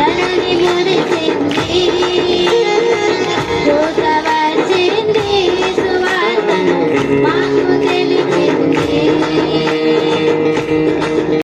తనని మురిసింది దూతవచ్చింది సువార్తను మాకు తెలిసింది